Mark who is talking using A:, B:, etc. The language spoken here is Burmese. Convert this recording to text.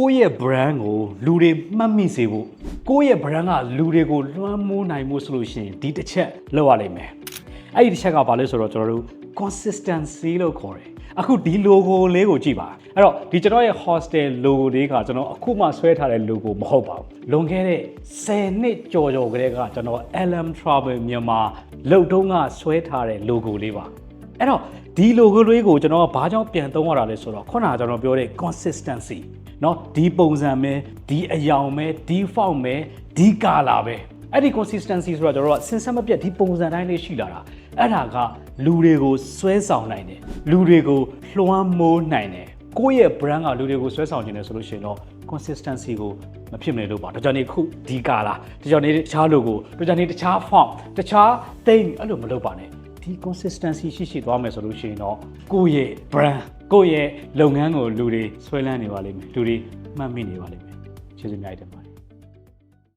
A: ကိုယ့်ရဲ့ brand ကိုလူတွေမှတ်မိစေဖို့ကိုယ့်ရဲ့ brand ကလူတွေကိုလွှမ်းမိုးနိုင်မှုဆိုလို့ရှိရင်ဒီတစ်ချက်လောက်ရလိမ့်မယ်အဲ့ဒီတစ်ချက်ကဘာလဲဆိုတော့ကျွန်တော်တို့ consistency လို့ခေါ်တယ်အခုဒီ logo လေးကိုကြည့်ပါအဲ့တော့ဒီကျွန်တော်ရဲ့ hostel logo လေးကကျွန်တော်အခုမှဆွဲထားတဲ့ logo မဟုတ်ပါဘူးလွန်ခဲ့တဲ့10နှစ်ကြော်ကြော်ကလေးကကျွန်တော် LM Travel မြန်မာလုံတုံးကဆွဲထားတဲ့ logo လေးပါအဲ့တော့ဒီ logo လေးကိုကျွန်တော်ကဘာကြောင့်ပြန်သုံးရတာလဲဆိုတော့ခုနကကျွန်တော်ပြောတဲ့ consistency เนาะဒီပုံစံပဲဒီအယောင်ပဲဒီ font ပဲဒီ color ပဲအဲ့ဒီ consistency ဆိုတော့ကျွန်တော်တို့ကစင်စက်မပြတ်ဒီပုံစံတိုင်းလေးရှိလာတာအဲ့ဒါကလူတွေကိုဆွဲဆောင်နိုင်တယ်လူတွေကိုလွှမ်းမိုးနိုင်တယ်ကိုယ့်ရဲ့ brand ကလူတွေကိုဆွဲဆောင်ခြင်းတယ်ဆိုလို့ရှိရင်တော့ consistency ကိုမဖြစ်မနေလို့ပါဒါကြောင့်နေခုဒီ color ဒါကြောင့်နေတခြား logo ဒါကြောင့်နေတခြား font တခြား theme အဲ့လိုမလုပ်ပါနဲ့ ဒီ consistency ရှိရှိသွားမယ်ဆိုလို့ရှိရင်တော့ကိုယ့်ရဲ့ brand ကိုယ့်ရဲ့လုပ်ငန်းကိုလူတွေဆွဲလန်းနေပါလိမ့်မယ်လူတွေမှတ်မိနေပါလိမ့်မယ်ကျေးဇူးအများကြီးတင်ပါတယ်